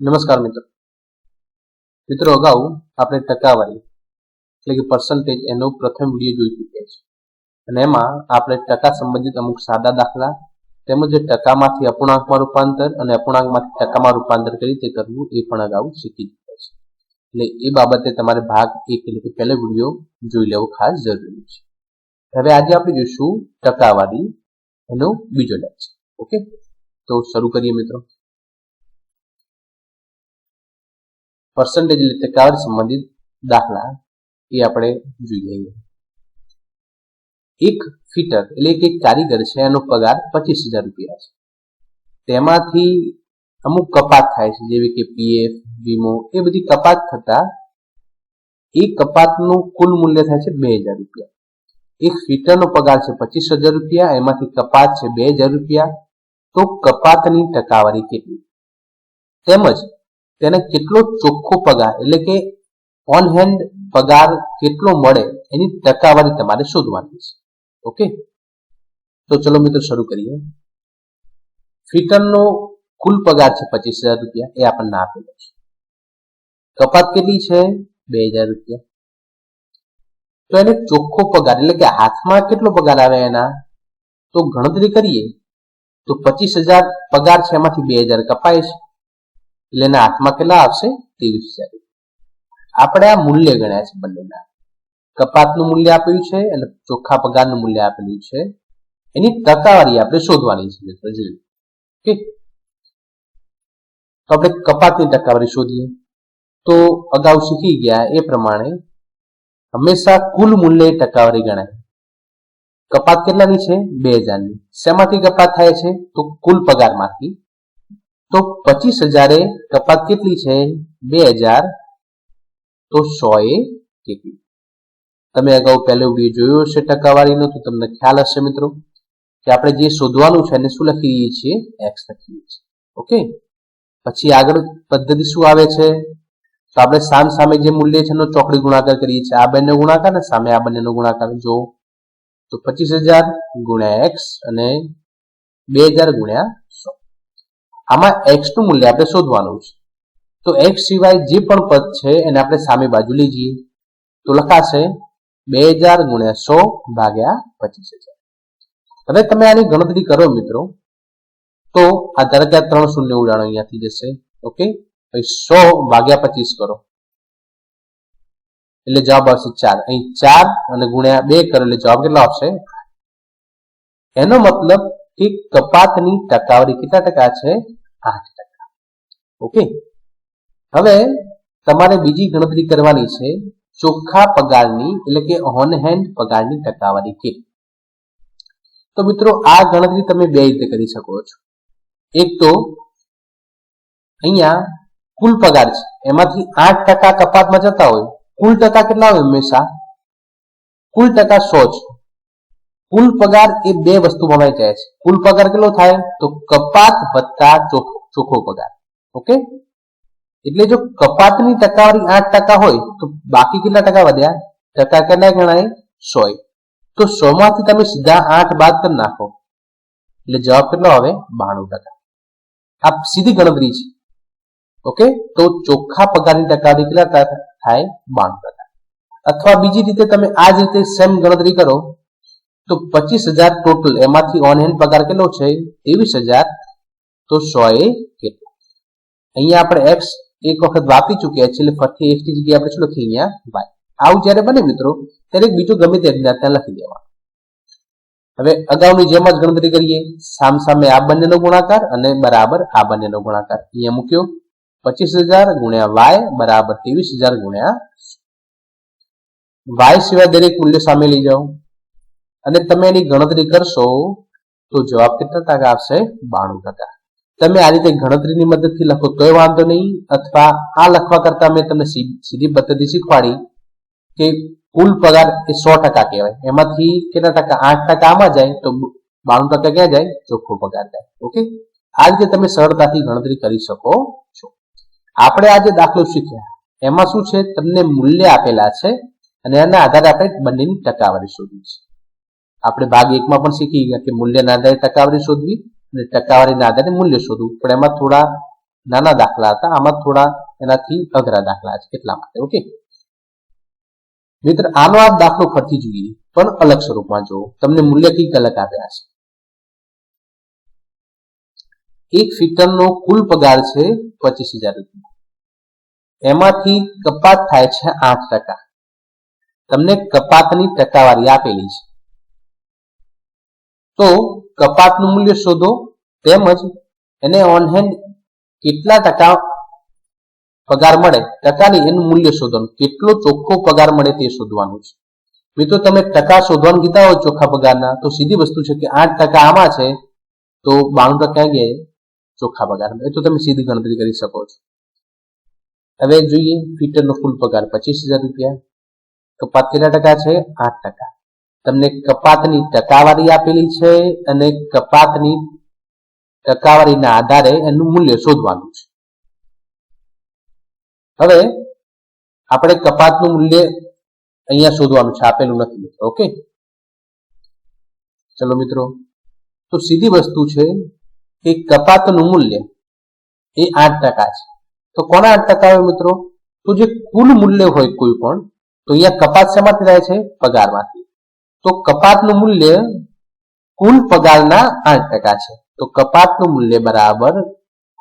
નમસ્કાર મિત્રો. મિત્રો, અગાઉ આપણે ટકાવારી, એટલે કે પર્સન્ટેજ એનો પ્રથમ વીડિયો જોઈ ચૂક્યા છે અને એમાં આપણે ટકા સંબંધિત અમુક સાદા દાખલા તેમજ ટકામાંથી અપૂર્ણાંકમાં રૂપાંતર અને અપૂર્ણાંકમાંથી ટકામાં રૂપાંતર કઈ રીતે કરવું એ પણ અગાઉ શીખી ચૂક્યા છે એટલે એ બાબતે તમારે ભાગ એક એટલે કે પહેલો વીડિયો જોઈ લેવો ખાસ જરૂરી છે. હવે આજે આપણે જોઈશું ટકાવારી એનો બીજો લેક્ચર ઓકે તો શરૂ કરીએ મિત્રો. પર્સન્ટેજ એટલે ટકાવારી સંબંધિત દાખલા એ આપણે જોઈએ એક ફિટર એટલે કે કારીગર છે, એનો પગાર પચીસ હજાર રૂપિયા છે. તેમાંથી અમુક કપાત થાય છે, જેવી કે પીએફ વીમો એ બધી કપાત થતા એ કપાતનું કુલ મૂલ્ય થાય છે બે હજાર રૂપિયા. એક ફિટરનો પગાર છે પચીસ હજાર રૂપિયા, એમાંથી કપાત છે બે હજાર રૂપિયા. તો કપાતની ટકાવારી કેટલી? તેમજ તેને કેટલો ચોખ્ખો પગાર, એટલે કે ઓન હેન્ડ પગાર કેટલો મળે, એની ટકાવારી તમારે શોધવાની છે. ઓકે? તો ચલો મિત્રો શરૂ કરીએ. ફિટરનો કુલ પગાર છે પચીસ હજાર રૂપિયા, એ આપણને આપેલો છે. કપાત કેટલી છે? બે હજાર રૂપિયા. તો એને ચોખ્ખો પગાર, એટલે કે હાથમાં કેટલો પગાર આવે એના? તો ગણતરી કરીએ, તો પચીસ હજાર પગાર છે, એમાંથી બે હજાર કપાય છે. એટલે એના હાથમાં કેટલા આવશે? ત્રેવીસ હજાર. આપણે આ મૂલ્ય ગણ્યા છે બંનેના. કપાતનું મૂલ્ય આપ્યું છે અને ચોખ્ખા પગારનું મૂલ્ય આપેલું છે. એની ટકાવારી આપણે શોધવાની છે મિત્રો જોઈએ ઓકે તો આપણે કપાતની ટકાવારી શોધીએ. તો અગાઉ શીખી ગયા એ પ્રમાણે હંમેશા કુલ મૂલ્ય ટકાવારી ગણાય. કપાત કેટલાની છે? બે હજારની. શેમાંથી કપાત થાય છે? તો કુલ પગારમાંથી. તો પચીસ હજારે કપાત કેટલી છે? બે હજાર. તો સો એ કેટલી? તમે અગાઉ પહેલો વીડિયો જોયો હશે ટકાવારીનો, તો તમને ખ્યાલ હશે મિત્રો, કે આપણે જે શોધવાનું છે એને શું લખી દઈએ છીએ? એક્સ લખીએ છીએ. ઓકે? પછી આગળ પદ્ધતિ શું આવે છે? તો આપણે સામ સામે જે મૂલ્ય છે એનો ચોકડી ગુણાકાર કરીએ છીએ. આ બંને ગુણાકાર ને સામે આ બંનેનો ગુણાકાર. જો તો પચીસ હજાર ગુણ્યા એક્સ અને બે હજાર ગુણ્યા આમાં એક્સનું મૂલ્ય આપણે શોધવાનું છે. તો એક્સ સિવાય જે પણ પદ છે એને આપણે સામે બાજુ લઈ જઈએ. તો લખાશે બે હજાર ગુણ્યા સો ભાગ્યા પચીસ હજાર. હવે તમે આની ગણતરી કરો મિત્રો. તો આ ધારો કે ત્રણ શૂન્ય ઉડાડો અહીંયાથી જશે. ઓકે? સો ભાગ્યા પચીસ કરો. એટલે જવાબ આવશે ચાર. અહીં ચાર અને ગુણ્યા બે કરો એટલે જવાબ કેટલો આવશે? એનો મતલબ કે કપાતની ટકાવારી કેટલા ટકા છે? આઠ ટકા ઓકે. હવે તમારે બીજી ગણતરી કરવાની છે ચોખ્ખા પગારની, એટલે કે ઓન હેન્ડ પગારની ટકાવારી કેટલી તો મિત્રો, આ ગણતરી તમે બે રીતે કરી શકો છો. એક તો અહીંયા કુલ પગાર છે. એમાંથી આઠ ટકા કપાતમાં જતા હોય. કુલ ટકા કેટલા હોય હંમેશા? કુલ ટકા સો છે કુલ પગાર એ બે વસ્તુમાં વહેંચાય છે. કુલ પગાર કેટલો થાય? તો કપાત વત્તા ચોખ્ખો પગાર. ઓકે? એટલે જો કપાતની ટકાવારી આઠ ટકા હોય, તો બાકી કેટલા ટકા વધ્યા? ટકા કેટલા ગણાય? સો તો સો માંથી તમે સીધા આઠ બાદ કરી નાખો. એટલે જવાબ કેટલો આવે? બાણું ટકા. આ સીધી ગણતરી છે. ઓકે? તો ચોખ્ખા પગારની ટકાવારી કેટલા થાય? બાણું ટકા. અથવા બીજી રીતે તમે આ જ રીતે સેમ ગણતરી કરો. તો પચીસ હજાર ટોટલ એમાંથી ઓન હેન્ડ પગાર કેટલો છે? ત્રેવીસ હજાર. તો સો એ કેટલો? અહીંયા આપણે એક્સ એક વખત વાપરી ચૂક્યા છે એટલે ફરીથી એક્સની જગ્યાએ આપણે શું લખીએ અહીંયા? વાય આવું જ્યારે બને મિત્રો, ત્યારે બીજું ગમે તે ત્યાં લખી દેવાનું. હવે અગાઉની જેમ જ ગણતરી કરીએ. સામ સામે આ બંનેનો ગુણાકાર અને બરાબર આ બંનેનો ગુણાકાર. અહીંયા મૂક્યો. પચીસ હજાર ગુણ્યા વાય બરાબર ત્રેવીસ હજાર ગુણ્યા વાય સિવાય દરેક મૂલ્ય સામે લઈ જાઓ. અને તમે એની ગણતરી કરશો, તો જવાબ કેટલા ટકા આવશે બાણું ટકા. તમે આ રીતે ગણતરીની મદદથી લખો, તોય વાંધો નહીં, અથવા આ લખવા કરતા મેં તમને સીધી પદ્ધતિ શીખવાડી કે કુલ પગાર એ સો ટકા કહેવાય. એમાંથી કેટલા ટકા? આઠ ટકા આમાં જાય, તો બાણું ટકા ક્યાં જાય? ચોખ્ખો પગાર જાય. ઓકે? આ રીતે તમે સરળતાથી ગણતરી કરી શકો છો. આપણે આજે દાખલો શીખ્યા. એમાં શું છે? તમને મૂલ્ય આપેલા છે અને એના આધારે આપણે બંનેની ટકાવારી શોધવી છે. આપણે ભાગ એકમાં પણ શીખી ગયા કે મૂલ્યના આધારે ટકાવારી શોધવી અને ટકાવારીના આધારે મૂલ્ય શોધવું. પણ એમાં થોડા નાના દાખલા હતા. આમાં થોડા એનાથી અઘરા દાખલા છે એટલા માટે, ઓકે? મિત્ર, આનો આ દાખલો ફરતી જોઈએ, પણ અલગ સ્વરૂપમાં જુઓ તમને મૂલ્ય કંઈક અલગ આવ્યા છે એક ફિટરનો કુલ પગાર છે પચીસ હજાર રૂપિયા. એમાંથી કપાત થાય છે આઠ ટકા. તમને કપાતની ટકાવારી આપેલી છે. તો કપાતનું મૂલ્ય શોધો તેમજ એને ઓન હેન્ડ કેટલા ટકા પગાર મળે, ટકાની એનું મૂલ્ય શોધવાનું. કેટલો ચોખ્ખો પગાર મળે તે શોધવાનું છે. મિત્રો, તમે ટકા શોધવાનું કીધા હોય ચોખ્ખા પગારના, તો સીધી વસ્તુ છે કે આઠ ટકા આમાં છે, તો બાણું ટકા ગયા? ચોખ્ખા પગાર એ તો તમે સીધી ગણતરી કરી શકો છો. હવે જોઈએ ફિટરનો કુલ પગાર પચીસ હજાર રૂપિયા. કપાત કેટલા ટકા છે? આઠ ટકા. તમને કપાતની ટકાવારી આપેલી છે અને કપાતની ટકાવારીના આધારે એનું મૂલ્ય શોધવાનું છે. હવે આપણે કપાતનું મૂલ્ય અહીંયા શોધવાનું છે, આપેલું નથી ઓકે? ચલો મિત્રો, તો સીધી વસ્તુ છે કે કપાતનું મૂલ્ય એ આઠ ટકા છે. તો કોના આઠ ટકા હોય મિત્રો? તો જે કુલ મૂલ્ય હોય કોઈ પણ, તો અહીંયા કપાત શેમાંથી થાય છે? પગારમાંથી. તો કપાતનું મૂલ્ય કુલ પગારના આઠ ટકા છે. તો કપાતનું મૂલ્ય બરાબર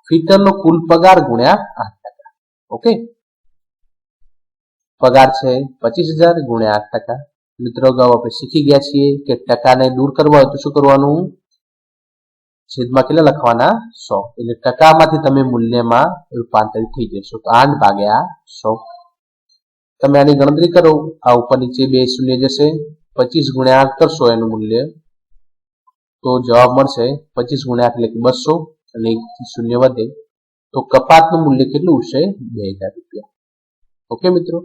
ફિટરનો કુલ પગાર ગુણ્યા આઠ ટકા. ઓકે? પગાર છે પચીસ હજાર ગુણ્યા આઠ ટકા. મિત્રો, અગાઉ આપણે શીખી ગયા છીએ કે ટકાને દૂર કરવા હોય તો શું કરવાનું? છેદમાં કેટલા લખવાના? સો. એટલે ટકામાંથી તમે મૂલ્યમાં રૂપાંતરિત થઈ જશો. તો આઠ ભાગ્યા સો. તમે આની ગણતરી કરો. આ ઉપર નીચે બે શૂન્ય જશે. પચીસ ગુણ્યા કરશો એનું મૂલ્ય, તો જવાબ મળશે પચીસ ગુણ્યા આઠ એટલે કે બસો અને એક શૂન્ય વધે. તો કપાતનું મૂલ્ય કેટલું છે બે હજાર રૂપિયા. ઓકે મિત્રો?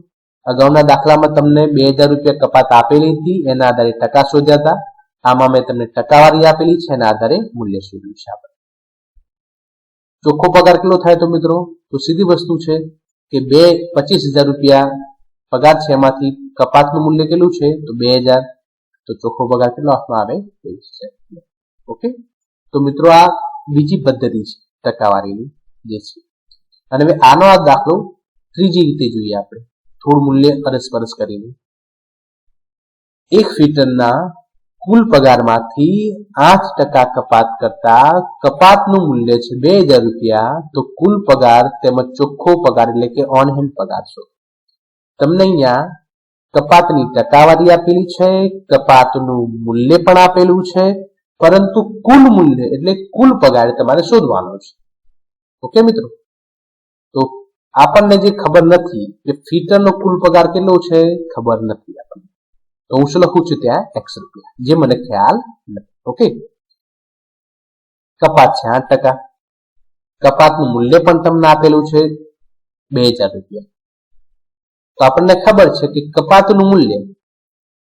અગાઉના દાખલામાં તમને બે હજાર રૂપિયા કપાત આપેલી હતી, એના આધારે ટકા શોધ્યા હતા. આમાં મેં તમને ટકાવારી આપેલી છે, એના આધારે મૂલ્ય શોધ્યું છે આપણે. ચોખ્ખો પગાર કેટલો થાય તો મિત્રો? તો સીધી વસ્તુ છે કે બે પચીસ હજાર રૂપિયા પગાર છે એમાંથી કપાતનું મૂલ્ય કેટલું છે? તો બે હજાર. તો ચોખ્ખો પગાર કેટલો આપવામાં આવે? ત્રેવીસ હજાર. ઓકે? તો મિત્રો આ બીજી પદ્ધતિ છે ટકાવારીની, જે છે. અને હવે આનો આ દાખલો ત્રીજી રીતે જોઈએ આપણે. થોડું મૂલ્ય અરસપરસ કરીને. એક ફીટરના કુલ પગારમાંથી આઠ ટકા કપાત કરતા કપાતનું મૂલ્ય છે બે હજાર રૂપિયા. તો કુલ પગાર તેમજ ચોખ્ખો પગાર એટલે કે ઓન હેન્ડ પગાર છો તમને અહીંયા કપાતની ટકાવારી આપેલી છે, કપાતનું મૂલ્ય પણ આપેલું છે, પરંતુ કુલ મૂલ્ય એટલે કુલ પગાર તમારે શોધવાનો છે. ઓકે મિત્રો? તો આપણને જે ખબર નથી કે ફીટરનો કુલ પગાર કેટલો છે, ખબર નથી આપણને. તો હું શું લખું છું ત્યાં? એક્સ રૂપિયા. જે મને ખ્યાલ નથી. ઓકે? કપાત છે આઠ ટકા. કપાતનું મૂલ્ય પણ તમને આપેલું છે, બે હજાર રૂપિયા. તો આપણને ખબર છે કે કપાતનું મૂલ્ય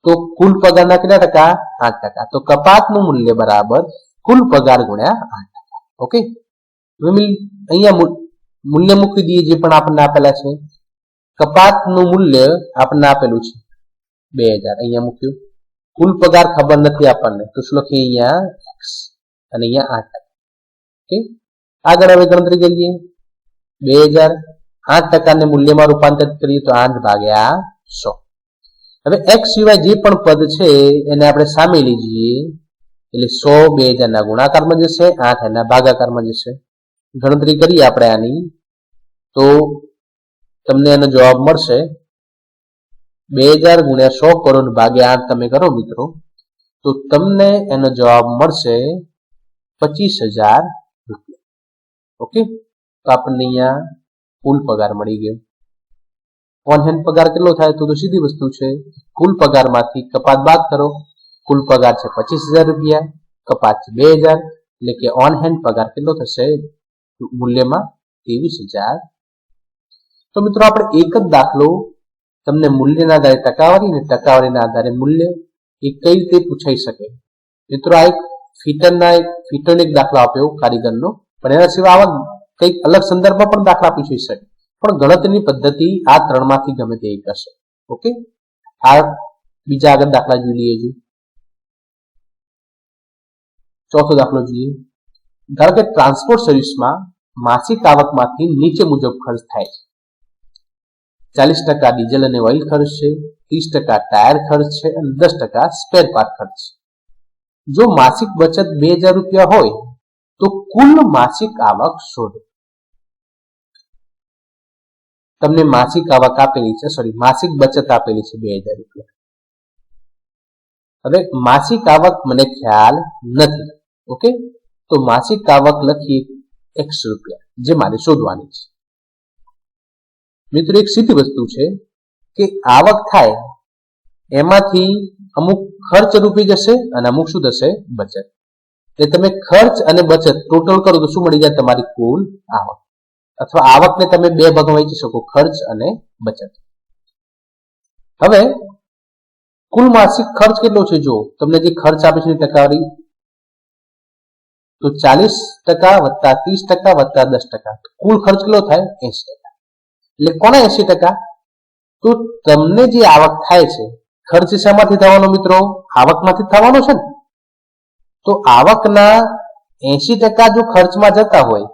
તો કુલ પગારના કેટલા ટકા? આઠ ટકા. તો કપાતનું મૂલ્ય બરાબર કુલ પગાર ગુણ્યા આઠ ટકા. ઓકે? અહીંયા મૂલ્ય મૂકી દઈએ જે પણ આપણને આપેલા છે. કપાતનું મૂલ્ય આપણને આપેલું છે બે હજાર. અહીંયા મૂક્યું. કુલ પગાર ખબર નથી આપણને. તો શું લખીએ અહીંયા? અને અહીંયા આઠ. ટકા ઓકે? આગળ હવે ગણતરી કરીએ. બે હજાર આઠ ટકાને મૂલ્યમાં રૂપાંતરિત કરીએ તો આઠ ભાગ્યા સો. હવે એક્સ સિવાય જે પણ પદ છે, એને આપણે સામે લીજીએ. એટલે સો બે હજારના ગુણાકારમાં જશે, આઠ એના ભાગાકારમાં જશે. ગણતરી કરીએ આપણે આની. તો તમને એનો જવાબ મળશે. બે હજાર ગુણ્યા સો કરોડ ભાગ્યા આઠ તમે કરો મિત્રો. તો તમને એનો જવાબ મળશે પચીસ હજાર રૂપિયા. ઓકે? તો આપણને અહીંયા કુલ પગાર મળી ગયો. ઓન હેન્ડ પગાર કેટલો થાય તો સીધી વસ્તુ છે. કુલ પગારમાંથી કપાત બાદ કરો. કુલ પગાર છે પચીસ હજાર રૂપિયા, કપાત છે બે હજાર, એટલે કે ઓન હેન્ડ પગાર કેટલો થશે? મૂલ્યમાં ત્રેવીસ હજાર. તો મિત્રો આપણે એક જ દાખલો તમને મૂલ્યના આધારે ટકાવારી અને ટકાવારીના આધારે મૂલ્ય એ કઈ રીતે પૂછાઈ શકે? મિત્રો આ એક ફિટરના એક ફિટરનો એક દાખલો આપ્યો કારીગરનો. પણ એના સિવાય આવા કંઈક અલગ સંદર્ભમાં પણ દાખલા પૂછી શકે. પણ ગણતરીની પદ્ધતિ આ ત્રણમાંથી ગમે તે એક હશે ઓકે? આ બીજા આગળ દાખલા જોઈ લઈએ છીએ. ચોથો દાખલો જોઈએ. ધારો કે ટ્રાન્સપોર્ટ સર્વિસમાં માસિક આવકમાંથી નીચે મુજબ ખર્ચ થાય છે. ચાલીસ ટકા ડીઝલ અને ઓઇલ ખર્ચ છે, ત્રીસ ટકા ટાયર ખર્ચ છે અને દસ ટકા સ્પેર પાર્ટ ખર્ચ છે. જો માસિક બચત બે હજાર રૂપિયા હોય તો કુલ માસિક આવક શોધો. તમને માસિક આવક આપેલી છે સોરી માસિક બચત આપેલી છે બે હજાર રૂપિયા. હવે માસિક આવક મને ખ્યાલ નથી, ઓકે? તો માસિક આવક લખી એકસો રૂપિયા, જે મારે શોધવાની છે. મિત્રો, એક સીધી વસ્તુ છે કે આવક થાય એમાંથી અમુક ખર્ચ રૂપી જશે અને અમુક શું થશે? બચત. એટલે તમે ખર્ચ અને બચત ટોટલ કરો તો શું મળી જાય? તમારી કુલ આવક. અથવા આવકને તમે બે ભાગમાં વહેંચી શકો, ખર્ચ અને બચત. હવે, કુલ માસિક ખર્ચ કેટલો છે જો તમને જે ખર્ચ આપે છે ટકાવારી? તો ચાલીસ ટકા વત્તા ત્રીસ ટકા વત્તા દસ ટકા. કુલ ખર્ચ કેટલો થાય? એસી ટકા. એટલે કોના એસી ટકા? તો તમને જે આવક થાય છે, ખર્ચ શામાંથી થવાનો મિત્રો? આવકમાંથી થવાનો છે ને. તો આવકના એસી ટકા જો ખર્ચમાં જતા હોય,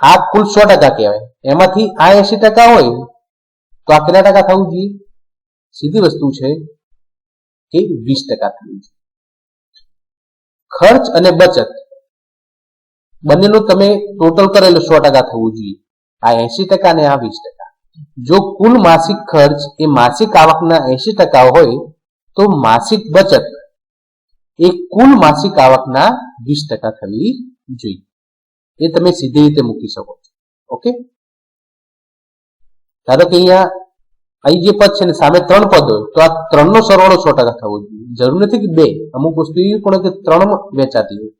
આ કુલ સો ટકા કહેવાય. એમાંથી આ એસી ટકા હોય, તો આ કેટલા ટકા થવું જોઈએ? સીધી વસ્તુ છે કે વીસ ટકા થવું જોઈએ. ખર્ચ અને બચત, બંનેનું તમે ટોટલ કરેલું સો ટકા થવું જોઈએ. આ એસી ટકા ને આ વીસ ટકા. જો કુલ માસિક ખર્ચ એ માસિક આવકના એસી ટકા હોય, તો માસિક બચત એ કુલ માસિક આવકના વીસ ટકા થવી જોઈએ. એ તમે સીધી રીતે મૂકી શકો છો. ઓકે? ધારો કે અહીંયા અહીં જે પદ છે ને સામે ત્રણ પદ હોય, તો આ ત્રણનો સરવાળો સો ટકા થવો જોઈએ. જરૂર નથી કે બે. અમુક વસ્તુ એવી પણ કે ત્રણ વેચાતી હોય.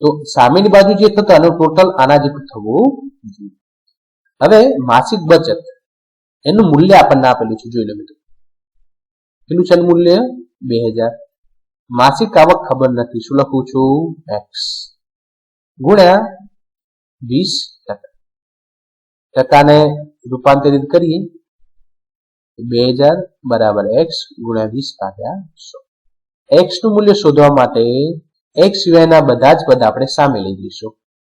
તો સામેની બાજુ જે થતો એનું ટોટલ આના જેટલું થવું જોઈએ. હવે માસિક બચત. એનું મૂલ્ય આપણને આપેલું છે. જોઈ લો મિત્રો. કેટલું છે મૂલ્ય? બે હજાર. માસિક આવક ખબર નથી. શું લખું છું? એક્સ ગુણ્યા વીસ ટકા. ટકાને રૂપાંતરિત કરીએ. બે હજાર બરાબર એક્સ ગુણ્યા વીસ ભાગ્યા સો. એક્સનું મૂલ્ય શોધવા માટે એક્સ સિવાયના બધા જ પદ આપણે સામે લઈ લઈશું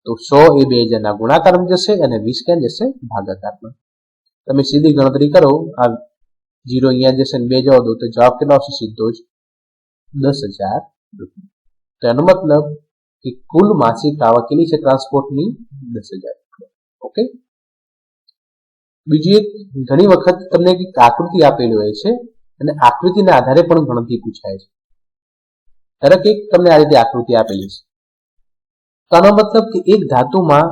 તો સો એ બે હજારના ગુણાકારમાં જશે અને વીસ ક્યાં જશે? ભાગાકારમાં તમે સીધી ગણતરી કરો. આ જીરો અહીંયા જશે ને બે જવા દો તો જવાબ કેટલો આવશે? સીધો જ. દસ હજાર રૂપિયા. એનો મતલબ કે કુલ માસિક આવક કેટલી છે ટ્રાન્સપોર્ટની દસ હજાર ઓકે? બીજી એક ઘણી વખત તમને એક આકૃતિ આપેલી હોય છે અને આકૃતિના આધારે પણ ગણતરી પૂછાય છે. ધારો કે તમને આ રીતે આકૃતિ આપેલી છે. તો આનો મતલબ કે એક ધાતુમાં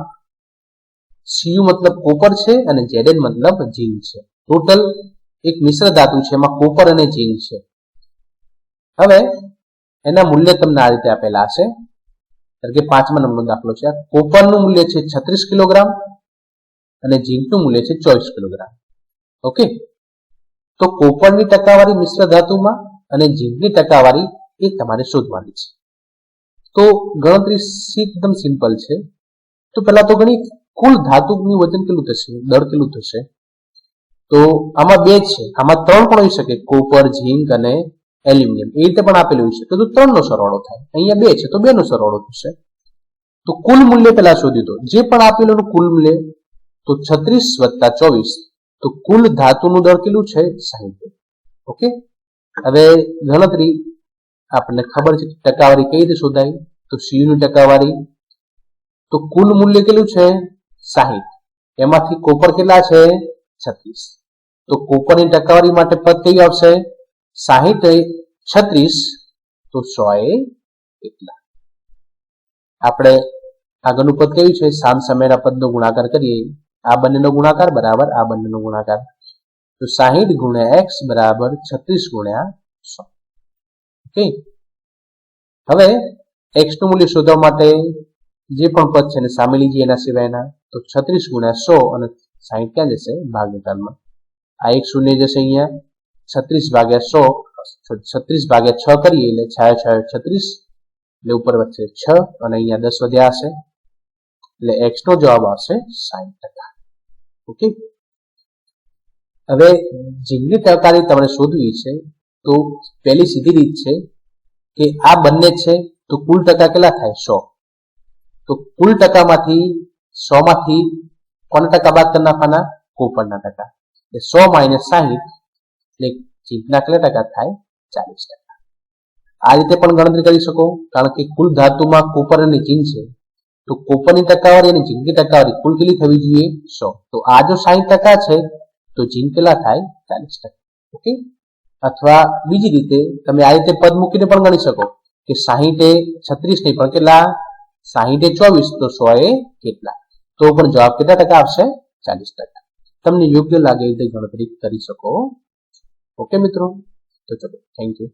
સીયુ મતલબ કોપર છે અને ઝેડએન મતલબ ઝીંક છે. ટોટલ એક મિશ્ર ધાતુ છે, એમાં કોપર અને ઝીંક છે. હવે એના મૂલ્ય તમને આ રીતે આપેલા હશે. કે પાંચમા નંબરનો દાખલો છે. કોપરનું મૂલ્ય છે છત્રીસ કિલોગ્રામ અને ઝીંકનું મૂલ્ય છે ચોવીસ કિલોગ્રામ. ઓકે? તો કોપરની ટકાવારી મિશ્ર ધાતુમાં અને ઝીંકની ટકાવારી એ તમારે શોધવાની છે. તો ગણતરી એકદમ સિમ્પલ છે. તો પહેલા તો ગણી કુલ ધાતુનું વજન કેટલું થશે? દળ કેટલું થશે? તો આમાં બે છે. આમાં ત્રણ પણ હોઈ શકે. કોપર, ઝીંક અને એલ્યુમિનિયમ. એ રીતે પણ આપેલું છે. તો ત્રણ નો સરવાળો થાય. અહીંયા બે છે, તો બે નો સરવાળો થશે. તો કુલ મૂલ્ય પેલા શોધી દો. જે પણ આપેલું કુલ મૂલ્ય, તો છત્રીસ વત્તા ચોવીસ. તો કુલ ધાતુનું દળ કેટલું છે? સાહીઠ. ઓકે? હવે ગણતરી આપણને ખબર છે ટકાવારી કઈ રીતે શોધાય? તો સીયુની ટકાવારી. તો કુલ મૂલ્ય કેટલું છે? સાહીઠ. એમાંથી કોપર કેટલા છે? છત્રીસ. તો કોપરની ટકાવારી માટે પદ કઈ આવશે? સાહીઠ છત્રીસ તો સો એ એટલા આપણે આગળનું પદ કયું છે, સામ સમયના પદનો ગુણાકાર કરીએ. આ બંનેનો ગુણાકાર બરાબર, આ બંનેનો ગુણાકાર. તો સાહીઠ ગુણ્યા એક્સ બરાબર છત્રીસ ગુણ્યા સો. ઓકે? હવે એક્સનું મૂલ્ય શોધવા માટે જે પણ પદ છે એને સામે લીજીએ એના સિવાયના. તો છત્રીસ ગુણ્યા સો અને સાહીઠ ક્યાં જશે? ભાગાકારમાં આ એક શૂન્ય જશે અહીંયા. છત્રીસ ભાગ્યા સો, છત્રીસ ભાગ્યા છ કરીએ એટલે છાયા છાયા છત્રીસ, એટલે ઉપર વચ્ચે છ અને અહીંયા દસ વધ્યા હશે. એટલે એક્સ નો જવાબ આવશે સાઈઠ ટકા. ઓકે? હવે જીગની ટકાની તમારે શોધવી છે, તો પહેલી સીધી રીત છે કે આ બંને છે, તો કુલ ટકા કેટલા થાય? સો. તો કુલ ટકામાંથી સો માંથી કોના ટકા બાદ કરી નાખવાના? કોપરના ટકા. એટલે સો માઇનસ સાહીઠ એટલે જીંકના કેટલા ટકા થાય ચાલીસ ટકા. આ રીતે પણ ગણતરી કરી શકો, કારણ કે કુલ ધાતુમાં કોપર અને ઝીંક છે, તો કોપરની ટકાવારી અને ઝીંકની ટકાવારી કુલ કેટલી થવી જોઈએ? સો. તો આ જો સાહીઠ ટકા છે, તો ઝીંક કેટલા થાય? ચાલીસ ટકા. ઓકે? અથવા બીજી રીતે તમે આ રીતે પદ મૂકીને પણ ગણી શકો કે સાહીઠે છત્રીસ નહીં, પણ કેટલા? સાહીઠે ચોવીસ, તો સો એ કેટલા? તો પણ જવાબ કેટલા ટકા આવશે? ચાલીસ ટકા. તમને યોગ્ય લાગે એ રીતે ગણતરી કરી શકો. ઓકે મિત્રો? તો ચલો થેન્ક યુ